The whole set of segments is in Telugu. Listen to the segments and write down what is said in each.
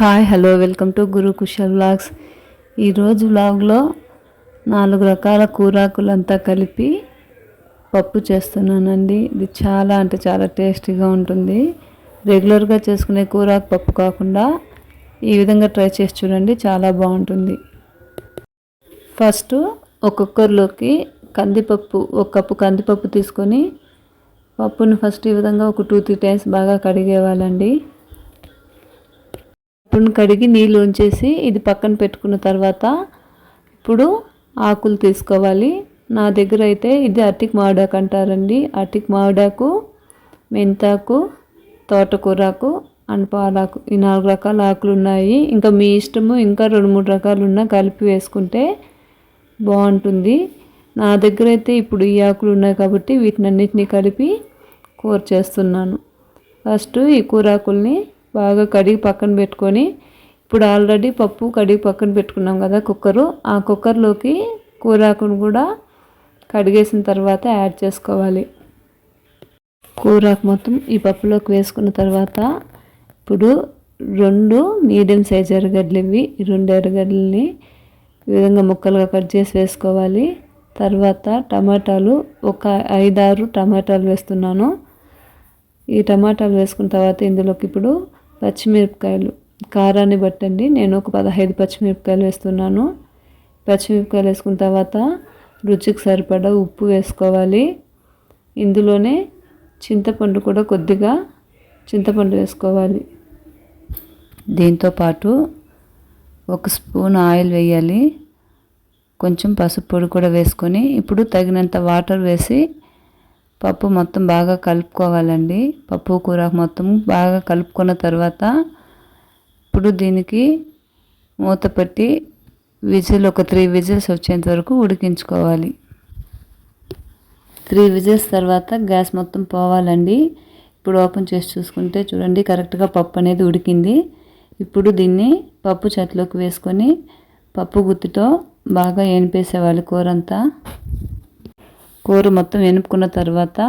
Hi hello welcome to Guru Kushal vlogs. ఈరోజు వ్లాగ్లో నాలుగు రకాల కూరాకులంతా కలిపి పప్పు చేస్తున్నానండి. ఇది చాలా అంటే చాలా టేస్టీగా ఉంటుంది. రెగ్యులర్గా చేసుకునే కూరాకు పప్పు కాకుండా ఈ విధంగా ట్రై చేసి చూడండి చాలా బాగుంటుంది. ఫస్ట్ ఒక్కొక్కరిలోకి కందిపప్పు ఒక కప్పు కందిపప్పు తీసుకొని పప్పుని ఫస్ట్ ఈ విధంగా ఒక టూ త్రీ టైమ్స్ బాగా కడిగేవాళ్ళండి. పప్పును కడిగి నీళ్ళు ఉంచేసి ఇది పక్కన పెట్టుకున్న తర్వాత ఇప్పుడు ఆకులు తీసుకోవాలి. నా దగ్గర అయితే ఇది అటిక్ మావిడాకు అంటారండి. అటిక్ మావిడాకు మెంతాకు తోటకూరాకు అండ్ పాలాకు ఈ నాలుగు రకాల ఆకులు ఉన్నాయి. ఇంకా మీ ఇష్టము ఇంకా రెండు మూడు రకాలు ఉన్నా కలిపి వేసుకుంటే బాగుంటుంది. నా దగ్గర అయితే ఇప్పుడు ఈ ఆకులు ఉన్నాయి కాబట్టి వీటినన్నిటినీ కలిపి కూర చేస్తున్నాను. ఫస్ట్ ఈ కూరాకుల్ని బాగా కడిగి పక్కన పెట్టుకొని ఇప్పుడు ఆల్రెడీ పప్పు కడిగి పక్కన పెట్టుకున్నాం కదా కుక్కరు ఆ కుక్కర్లోకి కూరాకును కూడా కడిగేసిన తర్వాత యాడ్ చేసుకోవాలి. కూరాకు మొత్తం ఈ పప్పులోకి వేసుకున్న తర్వాత ఇప్పుడు రెండు మీడియం సైజ్ ఎర్రగడ్డలు ఇవి రెండు ఎర్రగడ్డలని ఈ విధంగా ముక్కలుగా కట్ చేసి వేసుకోవాలి. తర్వాత టమాటాలు ఒక ఐదారు టమాటాలు వేస్తున్నాను. ఈ టమాటాలు వేసుకున్న తర్వాత ఇందులోకి ఇప్పుడు పచ్చిమిరపకాయలు కారాన్ని బట్టండి. నేను ఒక పదహైదు పచ్చిమిరపకాయలు వేస్తున్నాను. పచ్చిమిరపకాయలు వేసుకున్న తర్వాత రుచికి సరిపడా ఉప్పు వేసుకోవాలి. ఇందులోనే చింతపండు కూడా కొద్దిగా చింతపండు వేసుకోవాలి. దీంతో పాటు ఒక స్పూన్ ఆయిల్ వేయాలి. కొంచెం పసుపు పొడి కూడా వేసుకొని ఇప్పుడు తగినంత వాటర్ వేసి పప్పు మొత్తం బాగా కలుపుకోవాలండి. పప్పు కూర మొత్తం బాగా కలుపుకున్న తర్వాత ఇప్పుడు దీనికి మూత పెట్టి విజిల్ ఒక త్రీ విజిల్స్ వచ్చేంత వరకు ఉడికించుకోవాలి. త్రీ విజిల్స్ తర్వాత గ్యాస్ మొత్తం పోవాలండి. ఇప్పుడు ఓపెన్ చేసి చూసుకుంటే చూడండి కరెక్ట్గా పప్పు అనేది ఉడికింది. ఇప్పుడు దీన్ని పప్పు చెట్లోకి వేసుకొని పప్పు గుత్తితో బాగా ఎనిపేసేవాలి కూర అంతా కూర మొత్తం ఎనుపుకున్న తర్వాత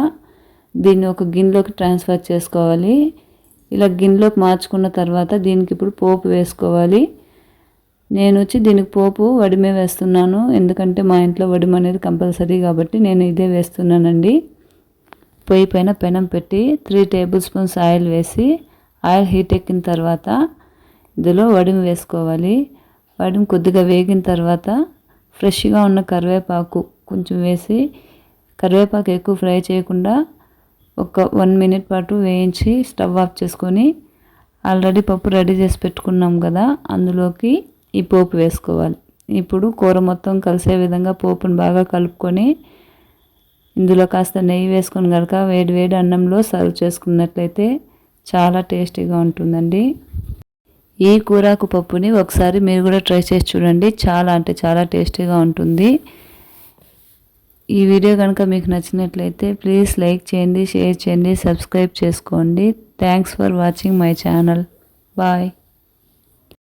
దీన్ని ఒక గిన్నెలోకి ట్రాన్స్ఫర్ చేసుకోవాలి. ఇలా గిన్నెలోకి మార్చుకున్న తర్వాత దీనికి ఇప్పుడు పోపు వేసుకోవాలి. నేను వచ్చి దీనికి పోపు వడిమే వేస్తున్నాను. ఎందుకంటే మా ఇంట్లో వడిమ అనేది కంపల్సరీ కాబట్టి నేను ఇదే వేస్తున్నానండి. పొయ్యి పైన పెనం పెట్టి త్రీ టేబుల్ స్పూన్స్ ఆయిల్ వేసి ఆయిల్ హీట్ ఎక్కిన తర్వాత ఇందులో వడిమ వేసుకోవాలి. వడిమ కొద్దిగా వేగిన తర్వాత ఫ్రెష్గా ఉన్న కరివేపాకు కొంచెం వేసి కరివేపాకు ఎక్కువ ఫ్రై చేయకుండా ఒక వన్ మినిట్ పాటు వేయించి స్టవ్ ఆఫ్ చేసుకొని ఆల్రెడీ పప్పు రెడీ చేసి పెట్టుకున్నాం కదా అందులోకి ఈ పోపు వేసుకోవాలి. ఇప్పుడు కూర మొత్తం కలిసే విధంగా పోపును బాగా కలుపుకొని ఇందులో కాస్త నెయ్యి వేసుకొని కనుక వేడి వేడి అన్నంలో సర్వ్ చేసుకున్నట్లయితే చాలా టేస్టీగా ఉంటుందండి. ఈ కూరాకు పప్పుని ఒకసారి మీరు కూడా ట్రై చేసి చూడండి చాలా అంటే చాలా టేస్టీగా ఉంటుంది. ఈ వీడియో కనుక మీకు నచ్చినట్లయితే ప్లీజ్ లైక్ చేయండి షేర్ చేయండి సబ్స్క్రైబ్ చేసుకోండి. Thanks for watching my channel bye